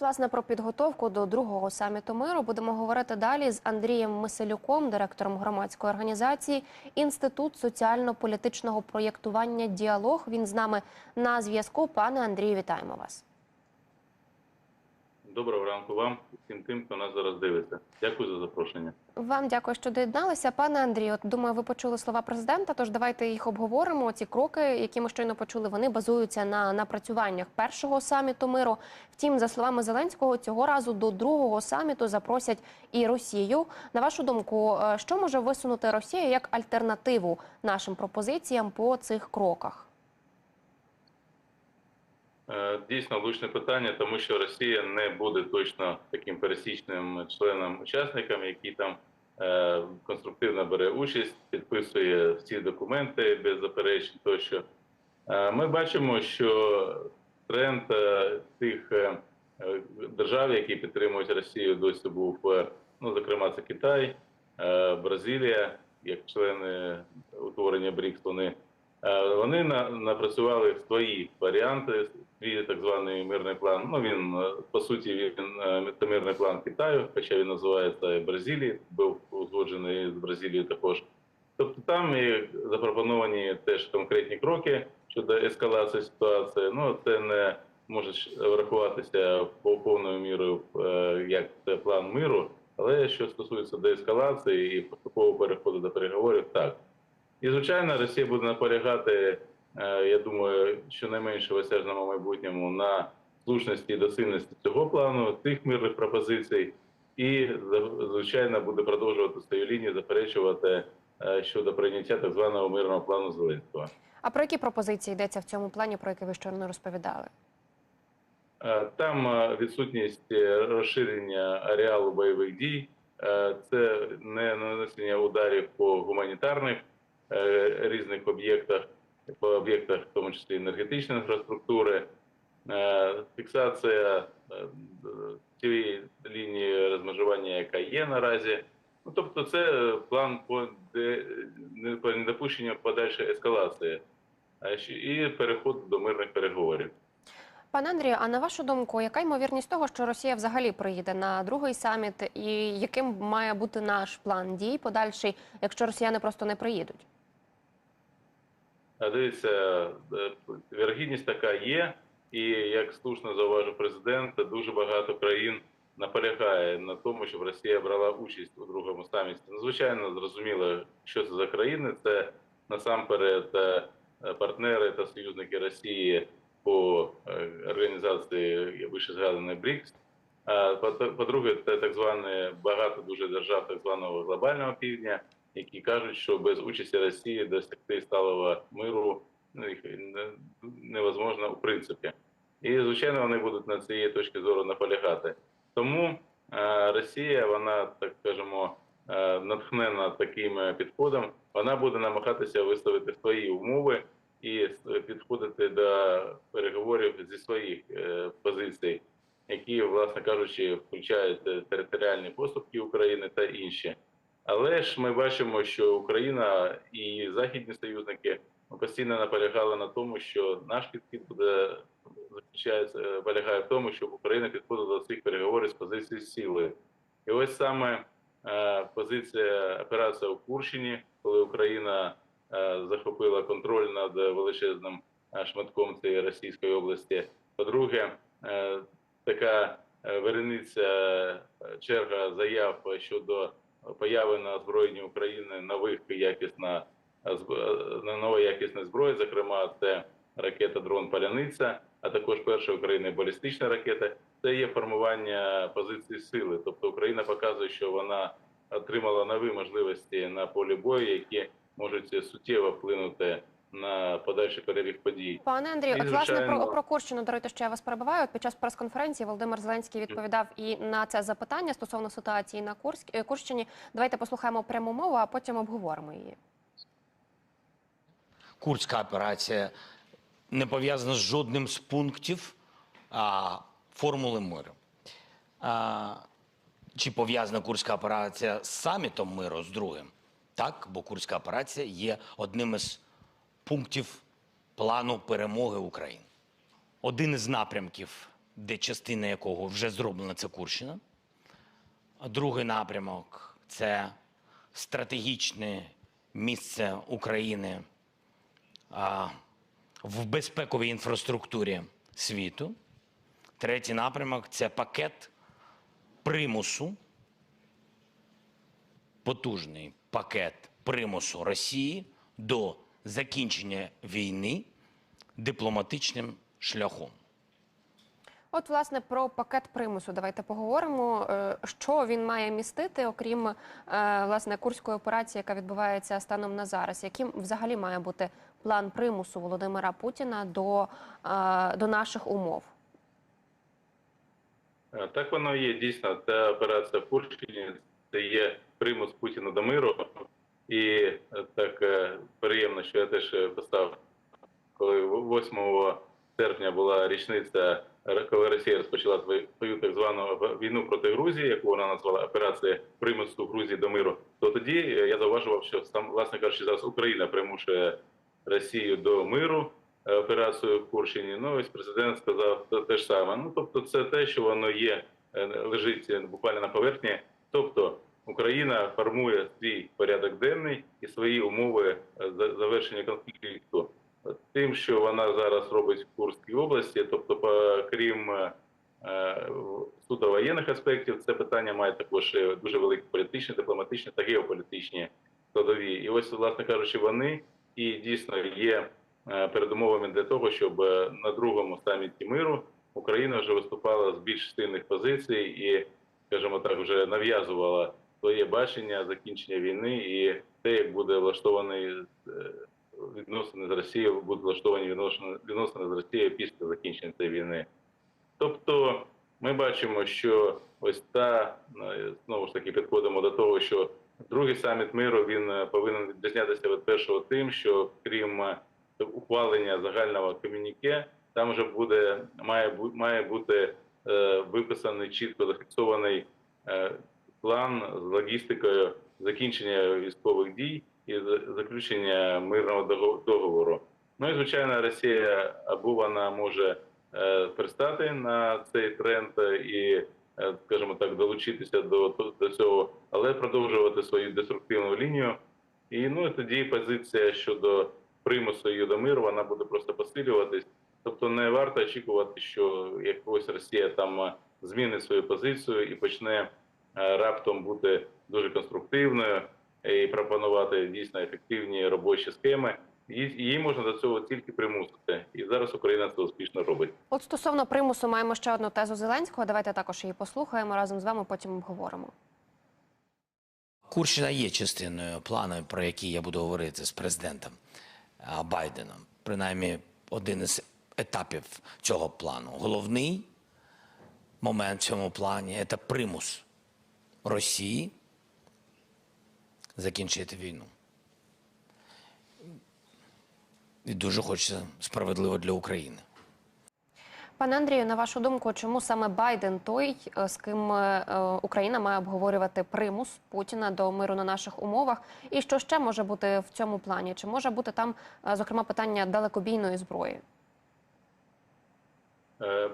власне про підготовку до другого саміту миру будемо говорити далі з Андрієм Миселюком, директором громадської організації Інститут соціально-політичного проєктування Діалог. Він з нами на зв'язку. Пане Андрію, вітаємо вас. Доброго ранку вам і всім тим, хто нас зараз дивиться. Дякую за запрошення. Вам дякую, що доєдналися. Пане Андрію, думаю, ви почули слова президента. Тож давайте їх обговоримо. Ці кроки, які ми щойно почули, вони базуються на напрацюваннях першого саміту миру. Втім, за словами Зеленського, цього разу до другого саміту запросять і Росію. На вашу думку, е, що може висунути Росія як альтернативу нашим пропозиціям по цих кроках? Е, Дійсно влучне питання, тому що Росія не буде точно таким пересічним членом-учасником, який там е, конструктивно бере участь, підписує всі документи без заперечень. Тощо Е, ми бачимо, що тренд тих держав, які підтримують Росію, досі був ну, зокрема, це Китай, Бразилія, як члени утворення БРІКС, вони Вони на, напрацювали свої варіанти, свій так званий мирний план. Ну він е, по суті він е, це мирний план Китаю, хоча він називається Бразилії, був узгоджений з Бразилією також. Тобто там і запропоновані теж конкретні кроки щодо ескалації ситуації. Ну це не може врахуватися по повною мірою е, як це план миру, але що стосується деескалації і поступового переходу до переговорів, так. І, звичайно, Росія буде наполягати, е, я думаю, щонайменше в осяжному майбутньому на слушності і доцільності цього плану, тих мирних пропозицій, і, звичайно, буде продовжувати свою лінію, заперечувати е, щодо прийняття так званого мирного плану Зеленського. А про які пропозиції йдеться в цьому плані, про який ви щойно розповідали? Е, Там відсутність розширення ареалу бойових дій, це не нанесення ударів по гуманітарних різних об'єктах, по об'єктах, в тому числі енергетичної інфраструктури, е, фіксація е, цієї лінії розмежування, яка є наразі. Ну, тобто, це е, план по недопущенню подальшої ескалації і переход до мирних переговорів. Пане Андрію, а на вашу думку, яка ймовірність того, що Росія взагалі приїде на другий саміт, і яким має бути наш план дій подальший, якщо росіяни просто не приїдуть? Дивіться, е, вірогідність така є, і як слушно зауважив президент, дуже багато країн наполягає на тому, щоб Росія брала участь у другому саміті. Ну, звичайно, зрозуміло, що це за країни. Це насамперед е, партнери та союзники Росії по е, організації вище згаданої БРІКС. По-друге, це так зване багато дуже держав так званого глобального півдня, які кажуть, що без участі Росії досягти сталого миру ну, їх невозможно в принципі. І звичайно, вони будуть на цієї точки зору наполягати. Тому е, Росія, вона так скажемо, е, натхнена таким підходом, вона буде намагатися виставити свої умови і підходити до переговорів зі своїх е, позицій, які, власне кажучи, включають е, територіальні поступки України та інші. Але ж ми бачимо, що Україна і західні союзники постійно наполягали на тому, що наш підхід буде заключається е, полягає в тому, щоб Україна підходила до цих переговорів з позиції сили. І ось саме е, позиція операція у Курщині, коли Україна е, захопила контроль над величезним е, шматком цієї Російської області. По-друге, е, така е, верениця черга заяв щодо появи на озброєнні України нових якісна зб- на нової якісної зброї, зокрема, це ракета дрон Паляниця, а також перша України балістична ракета. Це є формування позиції сили. Тобто Україна показує, що вона отримала нові можливості на полі бою, які можуть суттєво вплинути на подальший перебіг подій. Пане Андрію, І, от власне про, про Курщину, даруйте, що я вас перебиваю. От Під час прес-конференції Володимир Зеленський відповідав і на це запитання стосовно ситуації на Курськ, е, Курщині. Давайте послухаємо пряму мову, а потім обговоримо її. Курська операція не пов'язана з жодним з пунктів а, формули миру. А, чи пов'язана Курська операція з самітом миру з другим? Так, бо Курська операція є одним із пунктів плану перемоги України. Один із напрямків де частина якого вже зроблена, це Курщина. А другий напрямок це стратегічне місце України в безпековій інфраструктурі світу. Третій напрямок це пакет примусу, потужний пакет примусу Росії до закінчення війни дипломатичним шляхом. От, власне, про пакет примусу давайте поговоримо. Е, Що він має містити, окрім е, власне курської операції, яка відбувається станом на зараз? Яким взагалі має бути план примусу Володимира Путіна до, е, до наших умов? Так воно є дійсно. Та операція в Курщині це є примус Путіна до миру. І е, так е, приємно, що я теж е, поставив, коли 8 серпня була річниця, коли Росія розпочала свою, так звану війну проти Грузії, яку вона назвала операція примусу Грузії до миру, то тоді я зауважував, що сам, власне кажучи, зараз Україна примушує Росію до миру операцію в Курщині. Ну ось президент сказав те, ж саме. Ну тобто, це те, що воно є, лежить буквально на поверхні. Тобто Україна формує свій порядок денний і свої умови е, за- завершення конфлікту. Тим, що вона зараз робить в Курській області, тобто, крім е, суто воєнних аспектів, це питання має також е, дуже великі політичні, дипломатичні та геополітичні складові. І ось, власне кажучи, вони і дійсно є передумовами для того, щоб на другому саміті миру Україна вже виступала з більш сильних позицій і, скажімо так, вже нав'язувала своє бачення закінчення війни і те, як буде влаштований е, відносини з Росією, будуть влаштовані відносини з Росією після закінчення цієї війни. Тобто, ми бачимо, що ось та е, знову ж таки підходимо до того, що другий саміт миру він е, повинен відрізнятися від першого тим, що крім ухвалення загального комюніке, там вже буде має має бути е, виписаний чітко зафіксований план з логістикою закінчення військових дій і заключення мирного договору. Ну і звичайно, Росія або вона може е, пристати на цей тренд і, е, скажімо так, долучитися до, до цього, але продовжувати свою деструктивну лінію. І ну і тоді позиція щодо примусу її до миру вона буде просто посилюватись. Тобто не варто очікувати, що якось Росія там е, змінить свою позицію і почне раптом бути дуже конструктивною і пропонувати дійсно ефективні робочі схеми. Її її можна до цього тільки примусити, і зараз Україна це успішно робить. От стосовно примусу маємо ще одну тезу Зеленського. Давайте також її послухаємо разом з вами. Потім обговоримо. Курщина є частиною плану, про який я буду говорити з президентом Байденом. Принаймні, один із етапів цього плану. Головний момент в цьому плані це примус Росії закінчити війну. І дуже хочеться справедливо для України. Пане Андрію, на вашу думку, чому саме Байден той, е, з ким е, е, Україна має обговорювати примус Путіна до миру на наших умовах? І що ще може бути в цьому плані? Чи може бути там, зокрема, питання далекобійної зброї?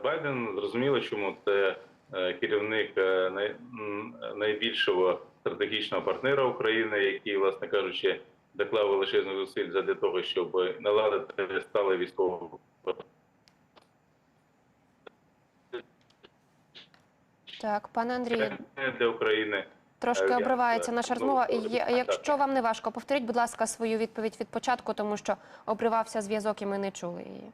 Байден зрозуміло, чому це керівник е, най- м, найбільшого стратегічного партнера України, який, власне кажучи, доклав величезних зусиль для того, щоб наладити стале військове Так, пане Андрію, для України. трошки Е, обривається наша розмова. Якщо вам не важко, повторіть, будь ласка, свою відповідь від початку, тому що обривався зв'язок і ми не чули її.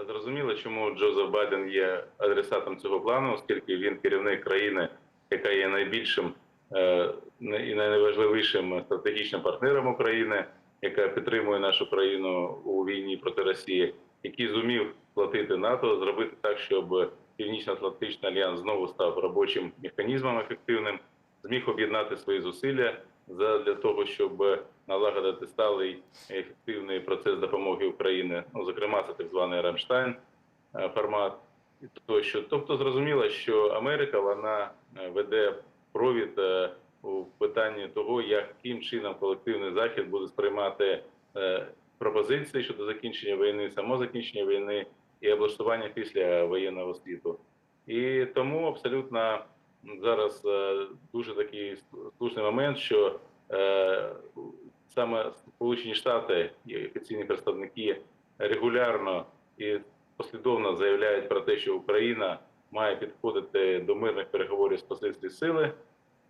Е, Зрозуміло, чому Джозеф Байден є адресатом цього плану, оскільки він керівник країни, яка є найбільшим е, і найважливішим стратегічним партнером України, яка підтримує нашу країну у війні проти Росії, який зумів платити НАТО, зробити так, щоб Північно-Атлантичний альянс знову став робочим механізмом ефективним, зміг об'єднати свої зусилля для того, щоб налагодити сталий ефективний процес допомоги Україні. Ну, зокрема, це так званий Рамштайн е, формат тощо. Тобто, зрозуміло, що Америка вона е, веде провід е, у питанні того, яким чином колективний захід буде сприймати пропозиції щодо закінчення війни, само закінчення війни, і облаштування після воєнного світу. І тому абсолютно зараз дуже такий слушний момент, що саме Сполучені Штати і офіційні представники регулярно і послідовно заявляють про те, що Україна має підходити до мирних переговорів з позиції сили.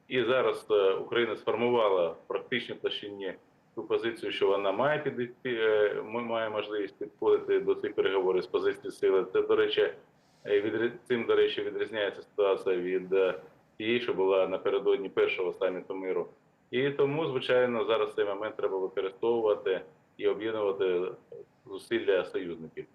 І зараз е, Україна сформувала практично площині ту позицію, що вона має підійти, е, ми має можливість підходити до цих переговорів з позиції сили. Це, до речі, е, відрі- цим, до речі, відрізняється ситуація від тієї, що була напередодні першого саміту миру. І тому, звичайно, зараз цей момент треба використовувати і об'єднувати зусилля союзників.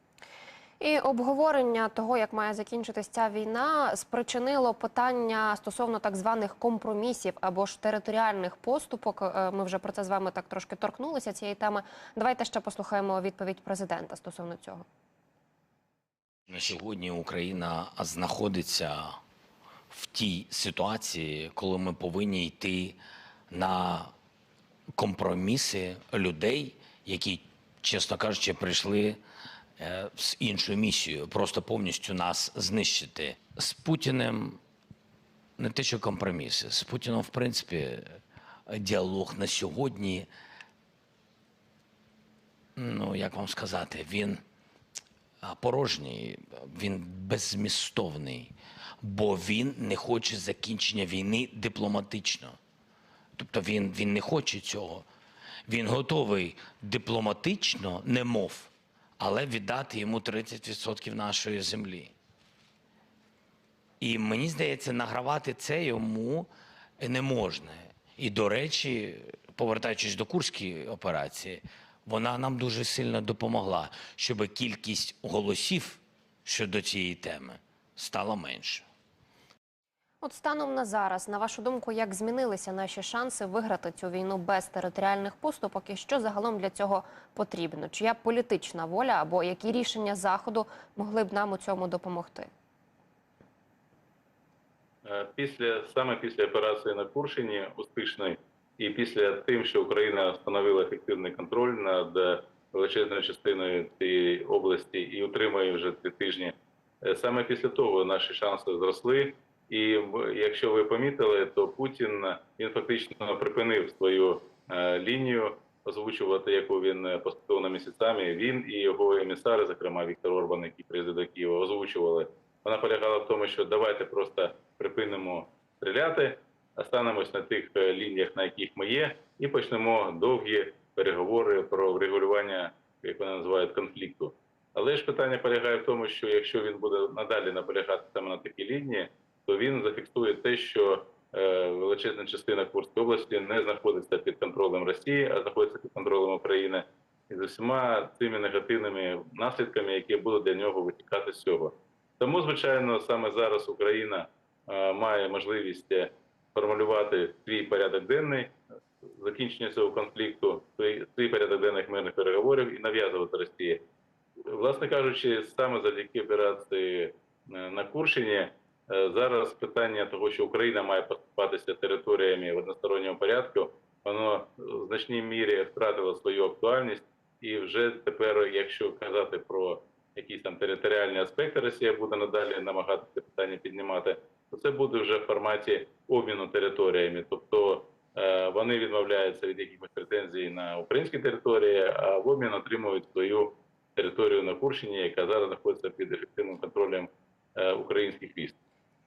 І обговорення того, як має закінчитись ця війна, спричинило питання стосовно так званих компромісів або ж територіальних поступок. Е, Ми вже про це з вами так трошки торкнулися цієї теми. Давайте ще послухаємо відповідь президента стосовно цього. На сьогодні Україна знаходиться в тій ситуації, коли ми повинні йти на компроміси людей, які, чесно кажучи, прийшли е, з іншою місією, просто повністю нас знищити. З Путіним не те, що компроміси, з Путіном, в принципі, діалог на сьогодні, ну як вам сказати, він порожній, він беззмістовний, бо він не хоче закінчення війни дипломатично. Тобто він, він не хоче цього. Він готовий дипломатично, немов, але віддати йому 30% нашої землі. І мені здається, награвати це йому не можна. І, до речі, повертаючись до Курської операції, вона нам дуже сильно допомогла, щоб кількість голосів щодо цієї теми стала менше. От станом на зараз, на вашу думку, як змінилися наші шанси виграти цю війну без територіальних поступок, і що загалом для цього потрібно? Чия політична воля або які рішення заходу могли б нам у цьому допомогти? Е, Після саме після операції на Курщині успішної, і після тим, що Україна встановила ефективний контроль над величезною частиною цієї області і утримує вже три тижні. е, Саме після того наші шанси зросли. І якщо ви помітили, то Путін він фактично припинив свою е, лінію озвучувати, яку він е, послідовно місяцями. Він і його емісари, зокрема Віктор Орбан, який приїздив до Києва, озвучували. Вона полягала в тому, що давайте просто припинимо стріляти, останемось на тих е, лініях, на яких ми є, і почнемо довгі переговори про врегулювання, як вони називають, конфлікту. Але ж питання полягає в тому, що якщо він буде надалі наполягати саме на такій лінії, то він зафіксує те, що е, величезна частина Курської області не знаходиться під контролем Росії, а знаходиться під контролем України, і з усіма цими негативними наслідками, які будуть для нього витікати з цього. Тому, звичайно, саме зараз Україна е, має можливість е, формулювати свій порядок денний закінчення цього конфлікту, свій, порядок денних мирних переговорів і нав'язувати Росії. Власне кажучи, саме завдяки операції на Курщині зараз питання того, що Україна має поступатися територіями в односторонньому порядку, воно в значній мірі втратило свою актуальність, і вже тепер, якщо казати про якісь там територіальні аспекти, Росія буде надалі намагатися питання піднімати, то це буде вже в форматі обміну територіями, тобто е, вони відмовляються від якихось претензій на українські території, а в обмін отримують свою територію на Курщині, яка зараз знаходиться під ефективним контролем е, українських військ.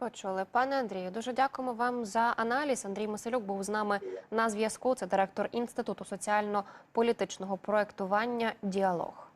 Почули, пане Андрію. Дуже дякуємо вам за аналіз. Андрій Масилюк був з нами на зв'язку. Це директор інституту соціально-політичного проектування Діалог.